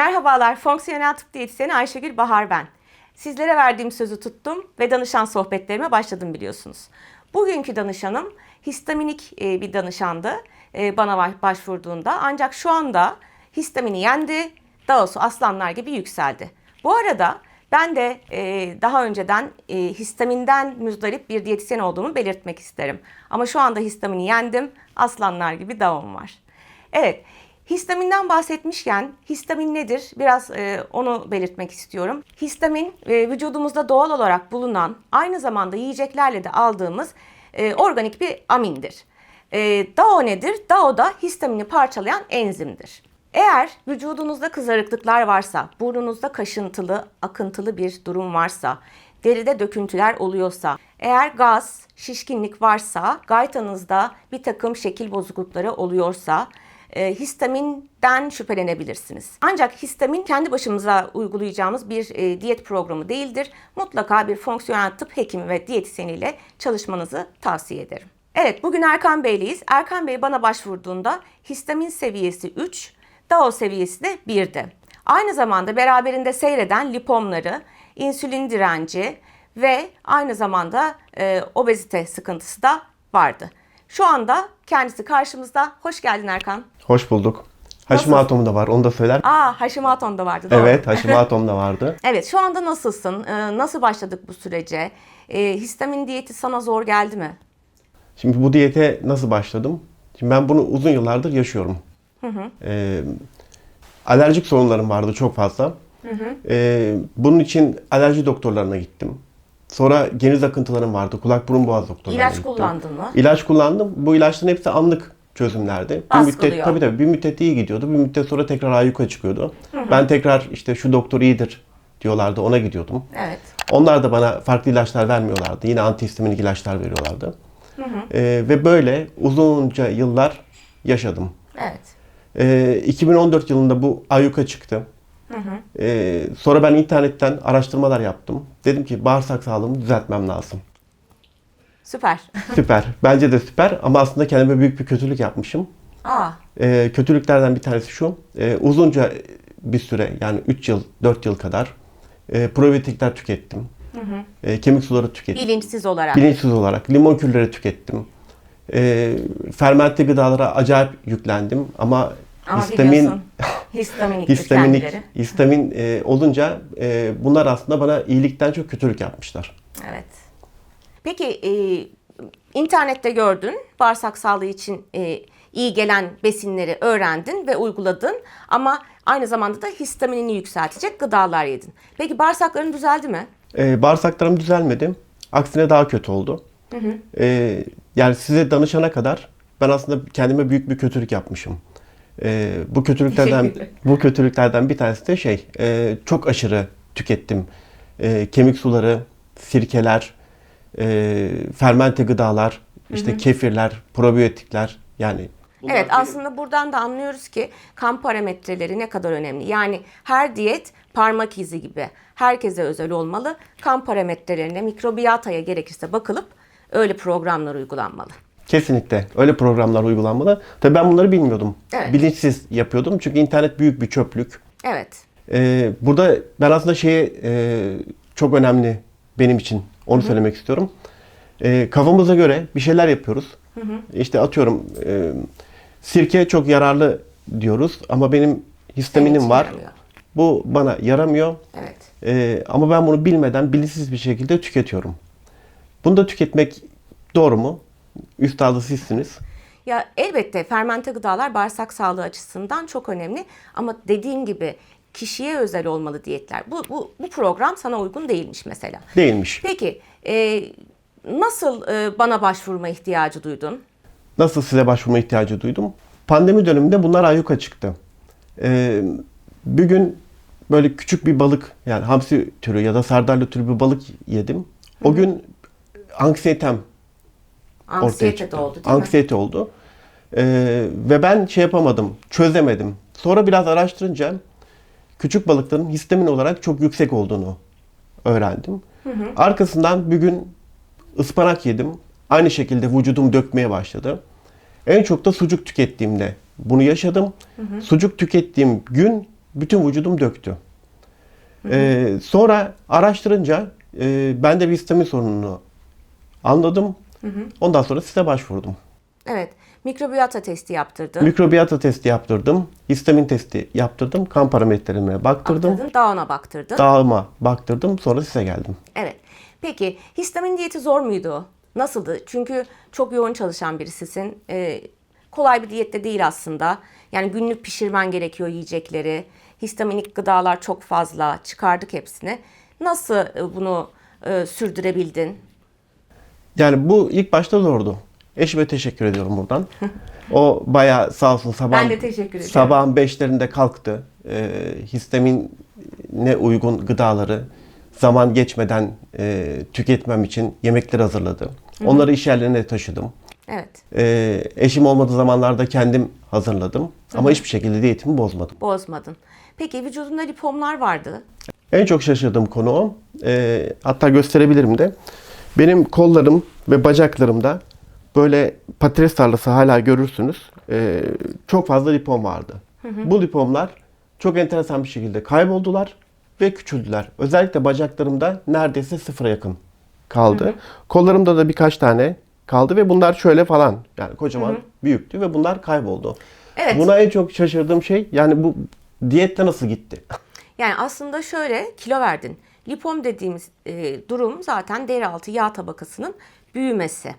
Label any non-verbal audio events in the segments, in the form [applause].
Merhabalar, fonksiyonel tıp diyetisyeni Ayşegül Bahar ben. Sizlere verdiğim sözü tuttum ve danışan sohbetlerime başladım biliyorsunuz. Bugünkü danışanım histaminik e, bir danışandı e, bana baş- başvurduğunda. Ancak şu anda histamini yendi, DAOS'u aslanlar gibi yükseldi. Bu arada ben de e, daha önceden histaminden müzdarip bir diyetisyen olduğumu belirtmek isterim. Ama şu anda histamini yendim, aslanlar gibi DAO'm var. Evet, Histaminden bahsetmişken histamin nedir? Biraz e, onu belirtmek istiyorum. Histamin e, vücudumuzda doğal olarak bulunan aynı zamanda yiyeceklerle de aldığımız e, organik bir amindir. E, DAO nedir? DAO da histamini parçalayan enzimdir. Eğer vücudunuzda kızarıklıklar varsa, burnunuzda kaşıntılı, akıntılı bir durum varsa, deride döküntüler oluyorsa, eğer gaz, şişkinlik varsa, gaytanızda bir takım şekil bozuklukları oluyorsa, e, histaminden şüphelenebilirsiniz. Ancak histamin kendi başımıza uygulayacağımız bir e, diyet programı değildir. Mutlaka bir fonksiyonel tıp hekimi ve diyetisyeniyle çalışmanızı tavsiye ederim. Evet bugün Erkan Bey'leyiz. Erkan Bey bana başvurduğunda histamin seviyesi 3, DAO seviyesi de 1'di. Aynı zamanda beraberinde seyreden lipomları, insülin direnci ve aynı zamanda e, obezite sıkıntısı da vardı. Şu anda kendisi karşımızda. Hoş geldin Erkan. Hoş bulduk. Haşim Nasıl? Atom da var. Onu da söyler. Aa Hashimoto'm da vardı. Doğru. Evet, Haşim [laughs] Atom da vardı. Evet şu anda nasılsın? Ee, nasıl başladık bu sürece? Ee, histamin diyeti sana zor geldi mi? Şimdi bu diyete nasıl başladım? Şimdi ben bunu uzun yıllardır yaşıyorum. Ee, alerjik sorunlarım vardı çok fazla. Ee, bunun için alerji doktorlarına gittim. Sonra geniz akıntılarım vardı. Kulak burun boğaz doktorlarına İlaç gittim. kullandın mı? İlaç kullandım. Bu ilaçların hepsi anlık çözümlerdi. Bir müddet tabii tabii bir müddet iyi gidiyordu. Bir müddet sonra tekrar ayyuka çıkıyordu. Ben tekrar işte şu doktor iyidir diyorlardı. Ona gidiyordum. Evet. Onlar da bana farklı ilaçlar vermiyorlardı. Yine antihistaminik ilaçlar veriyorlardı. Ee, ve böyle uzunca yıllar yaşadım. Evet. Ee, 2014 yılında bu ayyuka çıktı. Ee, sonra ben internetten araştırmalar yaptım. Dedim ki bağırsak sağlığımı düzeltmem lazım. Süper. [laughs] Süper. Bence de süper ama aslında kendime büyük bir kötülük yapmışım. Aa. Ee, kötülüklerden bir tanesi şu. Ee, uzunca bir süre yani 3 yıl, 4 yıl kadar e, probiyotikler tükettim. E, kemik suları tükettim. Bilinçsiz olarak. Bilinçsiz olarak limon külleri tükettim. E, fermente gıdalara acayip yüklendim ama, Ama histamin [laughs] histaminiktir histaminik kendileri. histamin e, olunca e, bunlar aslında bana iyilikten çok kötülük yapmışlar. Evet. Peki e, internette gördün bağırsak sağlığı için e, iyi gelen besinleri öğrendin ve uyguladın ama aynı zamanda da histaminini yükseltecek gıdalar yedin. Peki bağırsakların düzeldi mi? E, bağırsaklarım düzelmedi. Aksine daha kötü oldu. E, yani size danışana kadar ben aslında kendime büyük bir kötülük yapmışım. E, bu kötülüklerden bu kötülüklerden bir tanesi de şey e, çok aşırı tükettim. E, kemik suları, sirkeler, e, fermente gıdalar, işte kefirler, probiyotikler yani evet aslında buradan da anlıyoruz ki kan parametreleri ne kadar önemli. Yani her diyet parmak izi gibi herkese özel olmalı. Kan parametrelerine mikrobiyataya gerekirse bakılıp öyle programlar uygulanmalı. Kesinlikle. Öyle programlar uygulanmalı. Tabii ben bunları bilmiyordum. Evet. Bilinçsiz yapıyordum. Çünkü internet büyük bir çöplük. Evet. Ee, burada ben aslında şeye e, çok önemli benim için. Onu söylemek istiyorum. Ee, kafamıza göre bir şeyler yapıyoruz. İşte atıyorum e, sirke çok yararlı diyoruz ama benim histaminim var. yaramıyor. Bu bana yaramıyor. Evet. Ee, ama ben bunu bilmeden bilinçsiz bir şekilde tüketiyorum. Bunu da tüketmek doğru mu? Üstadı sizsiniz. Ya elbette fermente gıdalar bağırsak sağlığı açısından çok önemli ama dediğin gibi kişiye özel olmalı diyetler. Bu, bu, bu program sana uygun değilmiş mesela. Değilmiş. Peki e, nasıl e, bana başvurma ihtiyacı duydun? Nasıl size başvurma ihtiyacı duydum? Pandemi döneminde bunlar ayyuka çıktı. Ee, bir gün böyle küçük bir balık yani hamsi türü ya da sardalya türü bir balık yedim. O gün anksiyetem ortaya Anksiyete çıktı. de oldu değil mi? Anksiyete oldu. Ee, ve ben şey yapamadım, çözemedim. Sonra biraz araştırınca küçük balıkların histamin olarak çok yüksek olduğunu öğrendim. Arkasından bir gün ıspanak yedim. Aynı şekilde vücudum dökmeye başladı. En çok da sucuk tükettiğimde bunu yaşadım. Sucuk tükettiğim gün bütün vücudum döktü. Ee, sonra araştırınca e, ben de bir histamin sorununu anladım. Ondan sonra size başvurdum. Evet. Mikrobiyota testi yaptırdın. Mikrobiyata testi yaptırdım. Histamin testi yaptırdım. Kan parametrelerime baktırdım. Baktırdın, Dağına baktırdın. Dağıma baktırdım. Sonra size geldim. Evet. Peki histamin diyeti zor muydu? Nasıldı? Çünkü çok yoğun çalışan birisisin. Ee, kolay bir diyette değil aslında. Yani günlük pişirmen gerekiyor yiyecekleri. Histaminik gıdalar çok fazla. Çıkardık hepsini. Nasıl e, bunu e, sürdürebildin? Yani bu ilk başta zordu. Eşime teşekkür ediyorum buradan. [laughs] O bayağı sağ olsun sabah Ben de teşekkür ederim. sabahın beşlerinde kalktı. Ee, histamine uygun gıdaları zaman geçmeden e, tüketmem için yemekler hazırladı. Onları iş yerlerine taşıdım. Evet. Ee, eşim olmadığı zamanlarda kendim hazırladım. Ama hiçbir şekilde diyetimi bozmadım. Bozmadın. Peki vücudunda lipomlar vardı. En çok şaşırdığım konu o. Ee, hatta gösterebilirim de. Benim kollarım ve bacaklarımda böyle patates tarlası hala görürsünüz. Ee, çok fazla lipom vardı. Bu lipomlar çok enteresan bir şekilde kayboldular ve küçüldüler. Özellikle bacaklarımda neredeyse sıfıra yakın kaldı. Kollarımda da birkaç tane kaldı ve bunlar şöyle falan yani kocaman büyüktü ve bunlar kayboldu. Evet. Buna en çok şaşırdığım şey yani bu diyetle nasıl gitti? Yani aslında şöyle kilo verdin. Lipom dediğimiz e, durum zaten deri altı yağ tabakasının büyümesi.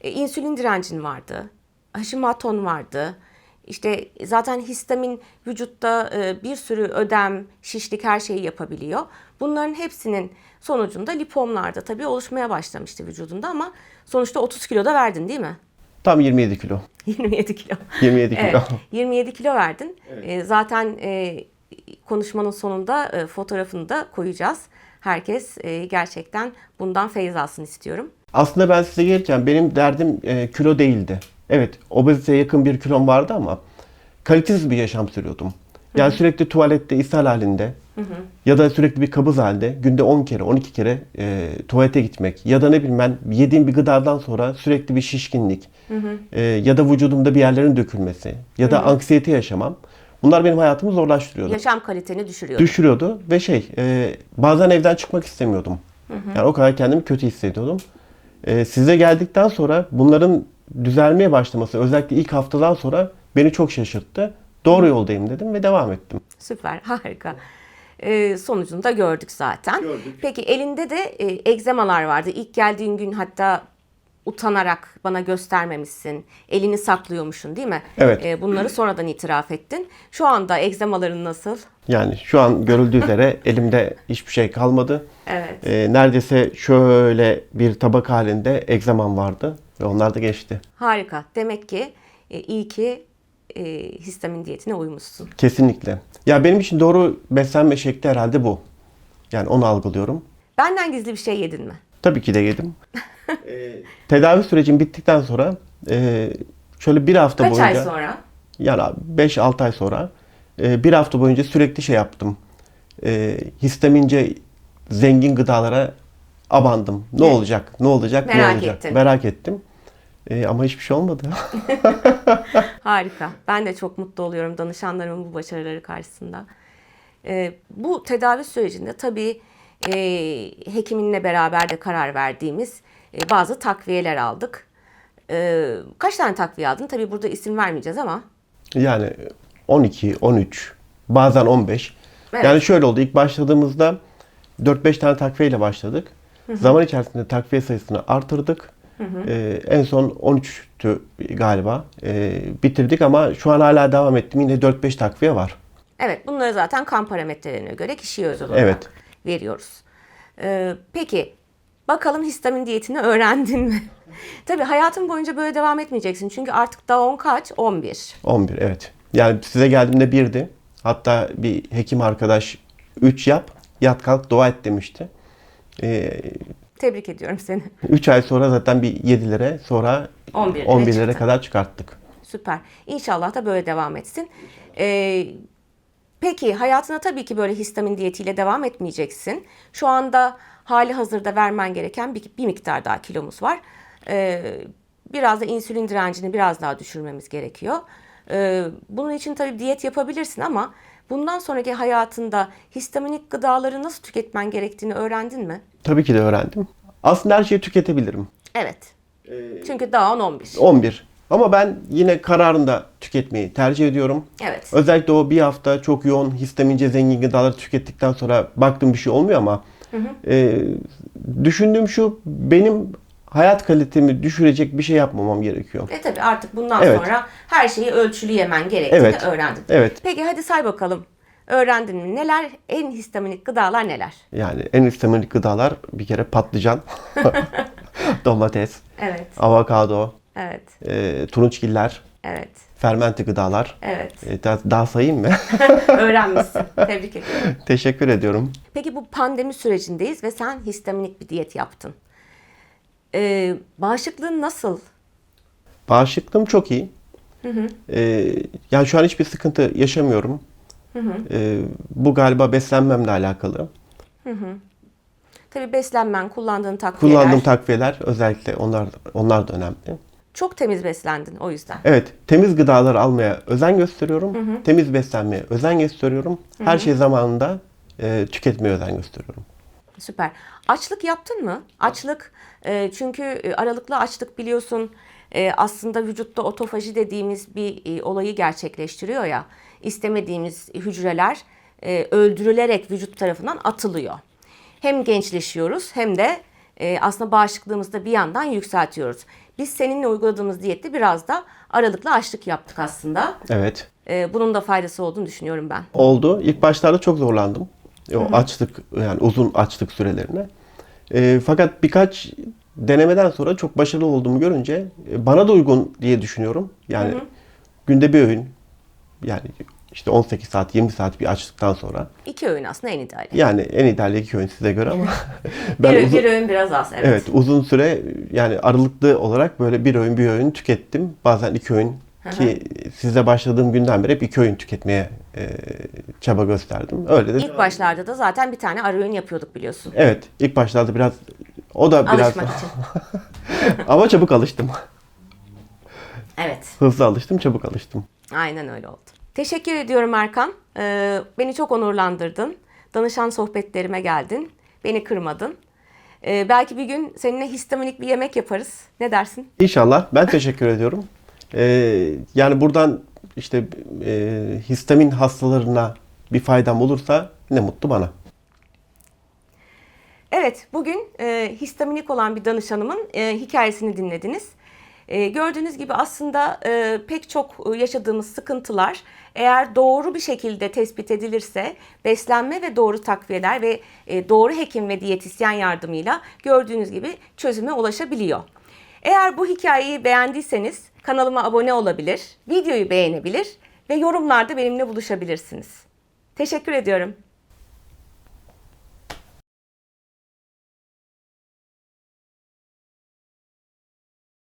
E, insülin direncin vardı. Hashimoto'n vardı. İşte zaten histamin vücutta e, bir sürü ödem, şişlik her şeyi yapabiliyor. Bunların hepsinin sonucunda lipomlar da tabii oluşmaya başlamıştı vücudunda ama sonuçta 30 kilo da verdin değil mi? Tam 27 kilo. [laughs] 27 kilo. 27 kilo. Evet, 27 kilo verdin. Ee, zaten e, konuşmanın sonunda e, fotoğrafını da koyacağız. Herkes e, gerçekten bundan feyiz alsın istiyorum. Aslında ben size gelirken benim derdim e, kilo değildi. Evet obeziteye yakın bir kilom vardı ama kalitesiz bir yaşam sürüyordum. Yani sürekli tuvalette ishal halinde ya da sürekli bir kabız halinde günde 10 kere 12 kere e, tuvalete gitmek ya da ne bileyim ben yediğim bir gıdadan sonra sürekli bir şişkinlik e, ya da vücudumda bir yerlerin dökülmesi ya da anksiyete yaşamam. Bunlar benim hayatımı zorlaştırıyordu. Yaşam kaliteni düşürüyor. düşürüyordu ve şey e, bazen evden çıkmak istemiyordum. Yani o kadar kendimi kötü hissediyordum. E, size geldikten sonra bunların düzelmeye başlaması özellikle ilk haftadan sonra beni çok şaşırttı. Doğru yoldayım dedim ve devam ettim. Süper, [laughs] harika. Ee, sonucunu da gördük zaten. Gördük. Peki elinde de e, egzemalar vardı. İlk geldiğin gün hatta utanarak bana göstermemişsin. Elini saklıyormuşsun değil mi? Evet. Ee, bunları sonradan itiraf ettin. Şu anda egzemaların nasıl? Yani şu an görüldüğü [laughs] üzere elimde hiçbir şey kalmadı. Evet. E, neredeyse şöyle bir tabak halinde egzamam vardı ve onlar da geçti. Harika. Demek ki e, iyi ki e, histamin diyetine uymuşsun. Kesinlikle. Ya benim için doğru beslenme şekli herhalde bu. Yani onu algılıyorum. Benden gizli bir şey yedin mi? Tabii ki de yedim. [laughs] Ee, [laughs] tedavi sürecim bittikten sonra e, şöyle bir hafta Kaç boyunca ay sonra? yani 5-6 ay sonra e, bir hafta boyunca sürekli şey yaptım. E, histamince zengin gıdalara abandım. Ne Evet. olacak? Ne olacak? Merak ne olacak? ettin. Merak ettim. E, ama hiçbir şey olmadı. [laughs] Harika. Ben de çok mutlu oluyorum danışanlarımın bu başarıları karşısında. Ee, bu tedavi sürecinde tabii e, hekiminle beraber de karar verdiğimiz e, bazı takviyeler aldık. Ee, kaç tane takviye aldın? Tabii burada isim vermeyeceğiz ama. Yani 12, 13, bazen 15. Evet. Yani şöyle oldu. İlk başladığımızda 4-5 tane takviyeyle başladık. Zaman içerisinde takviye sayısını artırdık. Ee, en son 13'tü galiba. Ee, bitirdik ama şu an hala devam ettim. Yine 4-5 takviye var. Evet bunları zaten kan parametrelerine göre kişiye özel olarak Evet. veriyoruz. Ee, peki bakalım histamin diyetini öğrendin mi? [laughs] Tabii hayatın boyunca böyle devam etmeyeceksin. Çünkü artık daha 10 kaç? 11. 11 evet. Yani size geldiğimde birdi. Hatta bir hekim arkadaş 3 yap, yat kalk dua et demişti. Ee, Tebrik ediyorum seni. 3 ay sonra zaten bir 7'lere sonra 11'lere 11'lere çıktı. kadar çıkarttık. Süper. İnşallah da böyle devam etsin. Ee, peki hayatına tabii ki böyle histamin diyetiyle devam etmeyeceksin. Şu anda hali hazırda vermen gereken bir, bir miktar daha kilomuz var. Ee, biraz da insülin direncini biraz daha düşürmemiz gerekiyor. Ee, bunun için tabii diyet yapabilirsin ama bundan sonraki hayatında histaminik gıdaları nasıl tüketmen gerektiğini öğrendin mi? Tabii ki de öğrendim. Aslında her şeyi tüketebilirim. Evet. Çünkü daha 10-11. 11. Ama ben yine kararında tüketmeyi tercih ediyorum. Evet. Özellikle o bir hafta çok yoğun histamince zengin gıdaları tükettikten sonra baktım bir şey olmuyor ama e, düşündüğüm şu benim hayat kalitemi düşürecek bir şey yapmamam gerekiyor. E tabi artık bundan Evet. sonra her şeyi ölçülü yemen gerektiğini Evet. öğrendin. Evet. Peki hadi say bakalım. Öğrendin mi? Neler en histaminik gıdalar neler? Yani en histaminik gıdalar bir kere patlıcan, [laughs] domates, Evet. avokado, Evet. e, turunçgiller, Evet. Fermente gıdalar. Evet. E, daha, daha sayayım mı? [laughs] Öğrenmişsin. Tebrik ediyorum. Teşekkür ediyorum. Peki bu pandemi sürecindeyiz ve sen histaminik bir diyet yaptın. Ee, bağışıklığın nasıl? Bağışıklığım çok iyi. E, yani şu an hiçbir sıkıntı yaşamıyorum. E, bu galiba beslenmemle alakalı. Tabii beslenmen, kullandığın takviyeler. Kullandığım takviyeler özellikle onlar onlar da önemli. Çok temiz beslendin o yüzden. Evet, temiz gıdalar almaya özen gösteriyorum. Temiz beslenmeye özen gösteriyorum. Her şey zamanında e, tüketmeye özen gösteriyorum. Süper. Açlık yaptın mı? Açlık e, çünkü e, aralıklı açlık biliyorsun e, aslında vücutta otofaji dediğimiz bir e, olayı gerçekleştiriyor ya. İstemediğimiz hücreler e, öldürülerek vücut tarafından atılıyor. Hem gençleşiyoruz hem de e, aslında bağışıklığımızı da bir yandan yükseltiyoruz. Biz seninle uyguladığımız diyette biraz da aralıklı açlık yaptık aslında. Evet. E, bunun da faydası olduğunu düşünüyorum ben. Oldu. İlk başlarda çok zorlandım. O açlık yani uzun açlık sürelerine. E, fakat birkaç denemeden sonra çok başarılı olduğumu görünce e, bana da uygun diye düşünüyorum. Yani günde bir öğün yani işte 18 saat 20 saat bir açlıktan sonra İki öğün aslında en ideali. yani en ideali iki öğün size göre ama [laughs] bir, ben uzun, bir öğün biraz az. Evet. evet uzun süre yani aralıklı olarak böyle bir öğün bir öğün tükettim. Bazen iki öğün ki sizle başladığım günden beri hep iki öğün tüketmeye e, çaba gösterdim. Öyle de İlk başlarda da zaten bir tane ara öğün yapıyorduk biliyorsun. Evet, ilk başlarda biraz o da biraz Alışmak için. [laughs] ama çabuk alıştım. Evet. Hızlı alıştım, çabuk alıştım. Aynen öyle oldu. Teşekkür ediyorum Erkan. Ee, beni çok onurlandırdın. Danışan sohbetlerime geldin. Beni kırmadın. Ee, belki bir gün seninle histaminik bir yemek yaparız. Ne dersin? İnşallah. Ben teşekkür ediyorum. Ee, yani buradan işte e, histamin hastalarına bir faydam olursa ne mutlu bana. Evet, bugün e, histaminik olan bir danışanımın e, hikayesini dinlediniz. E, gördüğünüz gibi aslında e, pek çok yaşadığımız sıkıntılar eğer doğru bir şekilde tespit edilirse beslenme ve doğru takviyeler ve e, doğru hekim ve diyetisyen yardımıyla gördüğünüz gibi çözüme ulaşabiliyor. Eğer bu hikayeyi beğendiyseniz kanalıma abone olabilir, videoyu beğenebilir ve yorumlarda benimle buluşabilirsiniz. Teşekkür ediyorum.